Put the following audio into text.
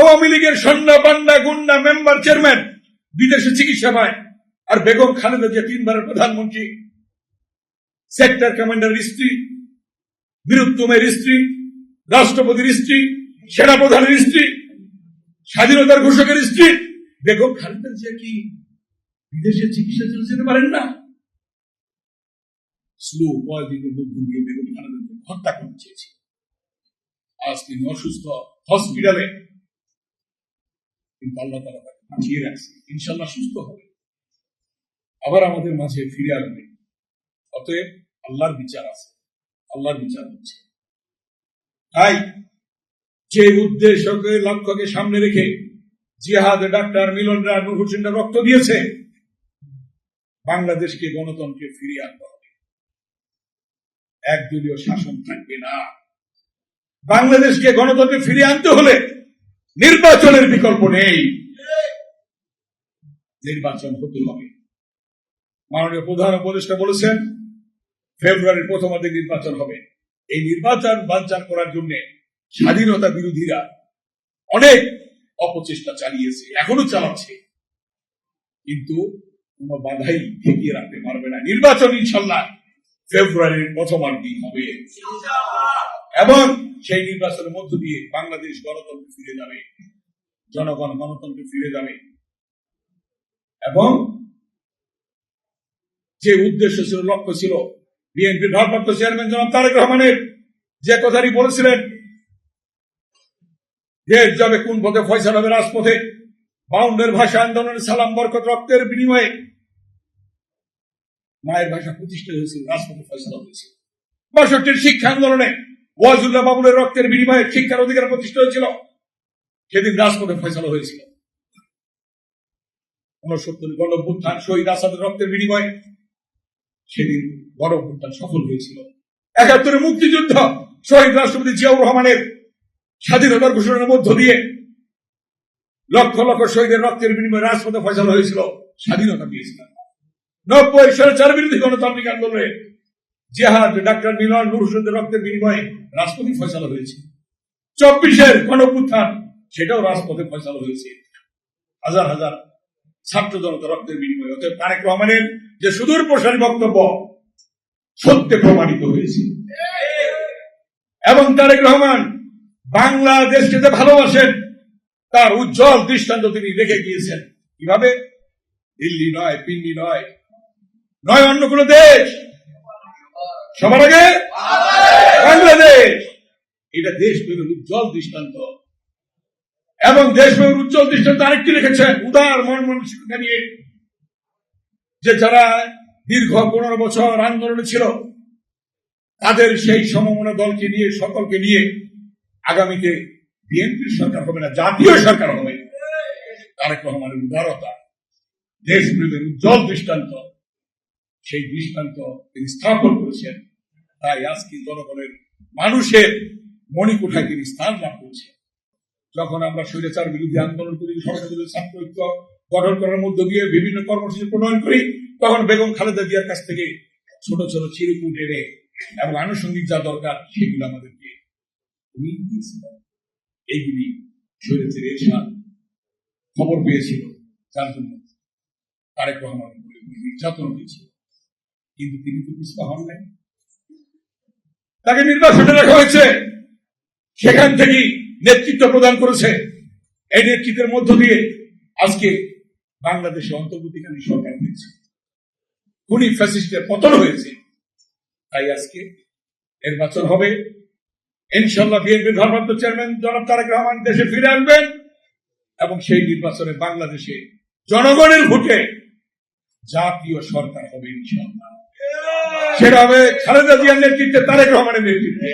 আওয়ামী লীগের সন্ধ্যা পান্ডা গুন্ডা মেম্বার চেয়ারম্যান, বিদেশে চিকিৎসা পায়। আর বেগম খালেদা জিয়া তিনবারের প্রধানমন্ত্রী। সেক্টর কমান্ডারের স্ত্রী বীরুত্তমের স্ত্রী, রাষ্ট্রপতির স্ত্রী, সেনাপ্রধানের স্ত্রী, স্বাধীনতার ঘোষকের স্ত্রী। বেগম খালেদা জিয়া কি বিদেশে চিকিৎসা চলে যেতে পারেন না? স্লো পয়দিনের মধ্য দিয়ে বেগম খালেদা জিয়া হত্যা করতে চেয়েছে আজ তিনি অসুস্থ হসপিটালে কিন্তু আল্লাহ তালা তাকে বাঁচিয়ে রাখছে ইনশাল্লাহ সুস্থ হবে। আবার আমাদের মাঝে ফিরে আসবে। অতএব আল্লাহর বিচার আছে। আল্লাহর বিচার হচ্ছে। তাই যে উদ্দেশ্যকে লক্ষ্যকে সামনে রেখে জিহাদ ডাক্তার মিলন রায় নূর হোসেনরা রক্ত দিয়েছে, বাংলাদেশকে গণতন্ত্রে ফিরিয়ে আনতে হবে। একদলীয় শাসন থাকবে না। বাংলাদেশকে গণতন্ত্রে ফিরিয়ে আনতে হলে নির্বাচনের বিকল্প নেই। নির্বাচন হতে হবে। মাননীয় প্রধান উপদেষ্টা বলেছেন, ফেব্রুয়ারির প্রথমার্ধে নির্বাচন হবে। এই নির্বাচন বানচাল করার জন্য স্বাধীনতা বিরোধীরা অনেক অপচেষ্টা চালিয়েছে, এখনও চালাচ্ছে। কিন্তু কোন বাধাই ঠেকিয়ে রাখতে পারবে না। নির্বাচন ইনশাল্লাহ ফেব্রুয়ারির প্রথমার্ধেই হবে। এবং সেই নির্বাচনের মধ্য দিয়ে বাংলাদেশ গণতন্ত্রে ফিরে যাবে। জনগণ গণতন্ত্রে ফিরে যাবে। এবং যে উদ্দেশ্য ছিল, লক্ষ্য ছিল বিএনপির ভারপ্রাপ্ত চেয়ারম্যান জনাব তারেক রহমানের যে কথাটি বলেছিলেন, দেশ যাবে কোন পথে, ফয়সাল হবে রাজপথে, বাউন্ডের ভাষা আন্দোলনের সালাম, বরকত, রক্তের বিনিময়ে। মায়ের ভাষা প্রতিষ্ঠা হয়েছিল, রাজপথে ফয়সালা হয়েছিল। বাষট্টির শিক্ষা আন্দোলনে ওয়াজুল্লাহ বাবুলের রক্তের বিনিময়ে শিক্ষার অধিকার প্রতিষ্ঠা হয়েছিল। সেদিন রাজপথে ফয়সালা হয়েছিল। উনসত্তর গণভ্যুত্থান শহীদ আসাদের রক্তের বিনিময়ে সেদিন গণভ্যুত্থান সফল হয়েছিল। একাত্তরে মুক্তিযুদ্ধ শহীদ রাষ্ট্রপতি জিয়াউর রহমানের স্বাধীনতার ঘোষণার মধ্য দিয়ে লক্ষ লক্ষ শহীদের রক্তের বিনিময়ে রাজপথে ফয়সালা হয়েছিল। স্বাধীনতা দিয়েছিলেন নব্বই স্বৈরাচার বিরোধী গণতান্ত্রিক আন্দোলনে জেহাদ ডাক্তার মিলন নুর রক্তের বিনিময়ে ফয়সালা হয়েছে। চব্বিশের গণপুত্থান, সেটাও রাজপথে ফয়সালা হয়েছে। হাজার হাজার ছাত্র জনতা রক্তের বিনিময়ে। অতএব তারেক রহমানের যে সুদূর প্রসারী বক্তব্য, সত্যে প্রমাণিত হয়েছে। এবং তারেক রহমান বাংলাদেশকে যে ভালোবাসেন, তার উজ্জ্বল দৃষ্টান্ত তিনি রেখে গিয়েছেন। কীভাবে? দিল্লি নয়, পিন্ডি নয় নয় অন্য কোন দেশ। সবার আগে বাংলাদেশ। এটা দেশপ্রেমের উজ্জ্বল দৃষ্টান্ত। এবং দেশপ্রেমের উজ্জ্বল দৃষ্টান্ত আরেকটি রেখেছেন উদার মন মানসিকতা নিয়ে যে যারা দীর্ঘ পনেরো বছর আন্দোলনে ছিল তাদের সেই সমমনা দলকে নিয়ে সকলকে নিয়ে আগামীতে বিএনপির সরকার হবে না জাতীয় সরকার হবে। তারেক রহমানের উদারতা দেশ দেশপ্রেমের উজ্জ্বল দৃষ্টান্ত সেই দৃষ্টান্ত তিনি স্থাপন করেছেন। তাই আজকে জনগণের মানুষের মণিকোঠায় তিনি স্থান লাভ করেছেন যখন আমরা স্বৈরাচার বিরুদ্ধে আন্দোলন করি সরকারের ছাত্র গঠন করার মধ্য দিয়ে বিভিন্ন কর্মসূচি প্রণয়ন করি, তখন বেগম খালেদা জিয়ার কাছ থেকে ছোট ছোট চিরকুট এনে এবং আনুষঙ্গিক যা দরকার সেগুলো আমাদেরকে এইগুলি স্বৈরাচার এরশাদ খবর পেয়েছিল, যার জন্য তারেক রহমান নির্যাতন হয়েছিল। কিন্তু তিনি তো পিছপা হন নাই তাকে নির্বাচনে রাখা হয়েছে। সেখান থেকেই নেতৃত্ব প্রদান করেছে। এই নেতৃত্বের মধ্য দিয়ে আজকে বাংলাদেশে অন্তর্বর্তীকালীন সরকার হয়েছে। খুনি ফ্যাসিস্টের পতন হয়েছে। তাই আজকে নির্বাচন হবে। ইনশাল্লাহ বিএনপির ভারপ্রাপ্ত চেয়ারম্যান জনাব তারেক রহমান দেশে ফিরে আসবেন এবং সেই নির্বাচনে বাংলাদেশে জনগণের ভোটে জাতীয় সরকার হবে ইনশাল্লাহ সেটা হবে খালেদা জিয়ার নেতৃত্বে তারেক রহমানের নেতৃত্বে।